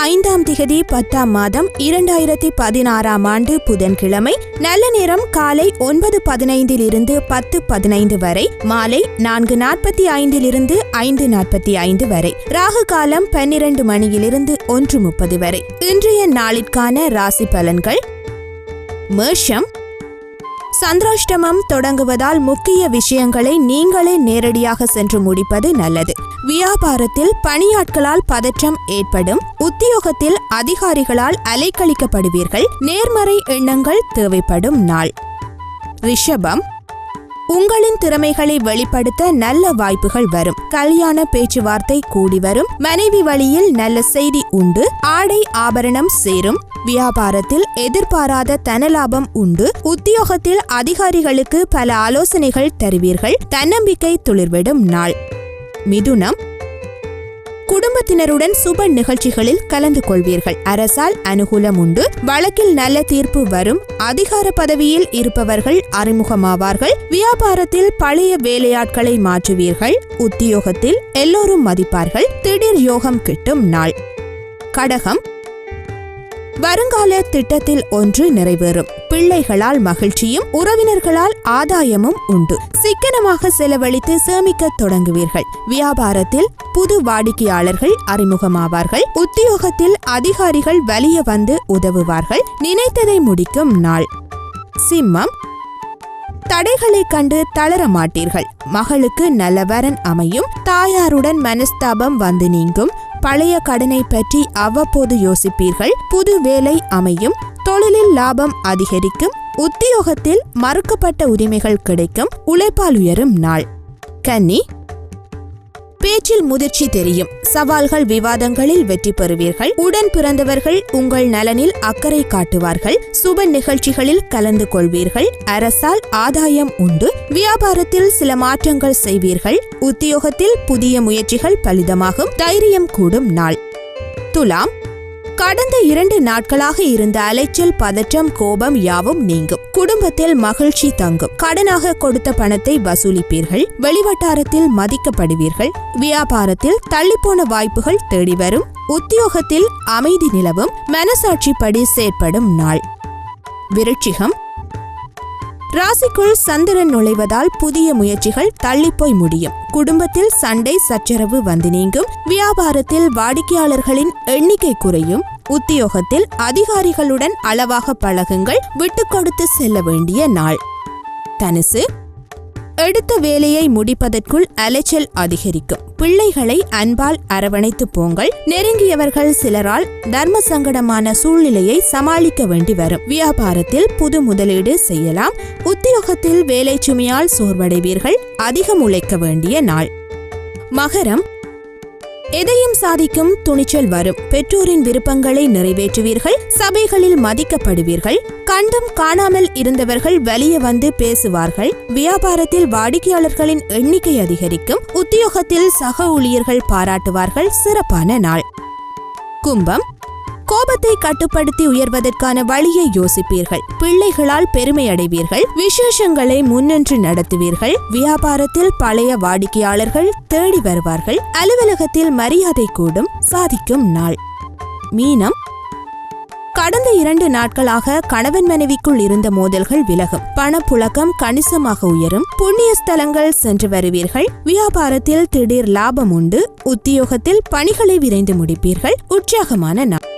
ஐந்தாம் திகதி பத்தாம் மாதம் இரண்டாயிரத்தி பதினாறாம் ஆண்டு புதன்கிழமை நல்ல நேரம் காலை ஒன்பது பதினைந்தில் இருந்து பத்து பதினைந்து வரை மாலை நான்கு நாற்பத்தி ஐந்திலிருந்து ஐந்து நாற்பத்தி ஐந்து வரை ராகு காலம் பன்னிரண்டு மணியிலிருந்து ஒன்று முப்பது வரை. இன்றைய நாளிற்கான ராசி பலன்கள் மேஷம் சந்திராஷ்டமம் தொடங்குவதால் முக்கிய விஷயங்களை நீங்களே நேரடியாக சென்று முடிப்பது நல்லது. வியாபாரத்தில் பணியாட்களால் பதற்றம் ஏற்படும். உத்தியோகத்தில் அதிகாரிகளால் அலைக்கழிக்கப்படுவீர்கள். நேர்மறை எண்ணங்கள் தேவைப்படும் நாள். ரிஷபம். உங்களின் திறமைகளை வெளிப்படுத்த நல்ல வாய்ப்புகள் வரும். கல்யாண பேச்சுவார்த்தை கூடி வரும். மனைவி வழியில் நல்ல செய்தி உண்டு. ஆடை ஆபரணம் சேரும். வியாபாரத்தில் எதிர்பாராத தனலாபம் உண்டு. உத்தியோகத்தில் அதிகாரிகளுக்கு பல ஆலோசனைகள் தருவீர்கள். தன்னம்பிக்கை துளிர்விடும் நாள். மிதுனம். குடும்பத்தினருடன் சுப நிகழ்ச்சிகளில் கலந்து கொள்வீர்கள். அரசால் அனுகூலம் உண்டு. வழக்கில் நல்ல தீர்ப்பு வரும். அதிகார பதவியில் இருப்பவர்கள் அறிமுகமாவார்கள். வியாபாரத்தில் பழைய வேலையாட்களை மாற்றுவீர்கள். உத்தியோகத்தில் எல்லோரும் மதிப்பார்கள். திடீர் யோகம் கிட்டும் நாள். கடகம். வருங்கால திட்டத்தில் ஒன்று நிறைவேறும். பிள்ளைகளால் மகிழ்ச்சியும் உறவினர்களால் ஆதாயமும் உண்டு. சிக்கனமாக செலவழித்து சேமிக்க தொடங்குவீர்கள். வியாபாரத்தில் புது வாடிக்கையாளர்கள் அறிமுகமாவார்கள். உத்தியோகத்தில் அதிகாரிகள் வலிய வந்து உதவுவார்கள். நினைத்ததை முடிக்கும் நாள். சிம்மம். தடைகளைக் கண்டு தளர மாட்டீர்கள். மகளுக்கு நல்ல வரன் அமையும். தாயாருடன் மனஸ்தாபம் வந்து நீங்கும். பழைய கடனை பற்றி அவ்வப்போது யோசிப்பீர்கள். புது வேலை அமையும். தொழிலில் லாபம் அதிகரிக்கும். உத்தியோகத்தில் மறுக்கப்பட்ட உரிமைகள் கிடைக்கும். உழைப்பால் உயரும் நாள். கன்னி பேச்சில் முதிர்ச்சி தெரியும். சவால்கள் விவாதங்களில் வெற்றி பெறுவீர்கள். உடன் பிறந்தவர்கள் உங்கள் நலனில் அக்கறை காட்டுவார்கள். சுப நிகழ்ச்சிகளில் கலந்து கொள்வீர்கள். அரசால் ஆதாயம் உண்டு. வியாபாரத்தில் சில மாற்றங்கள் செய்வீர்கள். உத்தியோகத்தில் புதிய முயற்சிகள் பலிதமாகும். தைரியம் கூடும் நாள். துலாம். கடந்த இரண்டு நாட்களாக இருந்த அலைச்சல் பதற்றம் கோபம் யாவும் நீங்கும். குடும்பத்தில் மகிழ்ச்சி தங்கும். கடனாக கொடுத்த பணத்தை வசூலிப்பீர்கள். வெளிவட்டாரத்தில் மதிக்கப்படுவீர்கள். வியாபாரத்தில் தள்ளிப்போன வாய்ப்புகள் தேடி வரும். உத்தியோகத்தில் அமைதி நிலவும். மனசாட்சிப்படி செயற்படும் நாள். விருட்சிகம். ராசிக்குள் சந்திரன் நுழைவதால் புதிய முயற்சிகள் தள்ளிப்போய் முடியும். குடும்பத்தில் சண்டை சச்சரவு வந்து நீங்கும். வியாபாரத்தில் வாடிக்கையாளர்களின் எண்ணிக்கை குறையும். உத்தியோகத்தில் அதிகாரிகளுடன் அளவாக பழகுங்கள். விட்டு கொடுத்து செல்ல வேண்டிய நாள். தனுசு எடுத்த வேலையை முடிப்பதற்குள் அலைச்சல் அதிகரிக்கும். பிள்ளைகளை அன்பால் அரவணைத்து போங்கள். நெருங்கியவர்கள் சிலரால் தர்ம சங்கடமான சூழ்நிலையை சமாளிக்க வேண்டி வரும். வியாபாரத்தில் புது முதலீடு செய்யலாம். உத்தியோகத்தில் வேலை சுமையால் சோர்வடைவீர்கள். அதிகம் உழைக்க வேண்டிய நாள். மகரம் எதையும் சாதிக்கும் துணிச்சல் வரும். பெற்றோரின் விருப்பங்களை நிறைவேற்றுவீர்கள் சபைகளில் மதிக்கப்படுவீர்கள். கண்டும் காணாமல் இருந்தவர்கள் வெளியே வந்து பேசுவார்கள். வியாபாரத்தில் வாடிக்கையாளர்களின் எண்ணிக்கை அதிகரிக்கும். உத்தியோகத்தில் சக ஊழியர்கள் பாராட்டுவார்கள். சிறப்பான நாள். கும்பம் கோபத்தை கட்டுப்படுத்தி உயர்வதற்கான வழியை யோசிப்பீர்கள். பிள்ளைகளால் பெருமை அடைவீர்கள். விசேஷங்களை முன்னின்று நடத்துவீர்கள். வியாபாரத்தில் பழைய வாடிக்கையாளர்கள் தேடி வருவார்கள். அலுவலகத்தில் மரியாதை கூடும். சாதிக்கும் நாள். மீனம். கடந்த இரண்டு நாட்களாக கணவன் மனைவிக்குள் இருந்த மோதல்கள் விலகும். பணப்புழக்கம் கணிசமாக உயரும். புண்ணிய ஸ்தலங்கள் சென்று வருவீர்கள். வியாபாரத்தில் திடீர் லாபம் உண்டு. உத்தியோகத்தில் பணிகளை விரைந்து முடிப்பீர்கள். உற்சாகமான நாள்.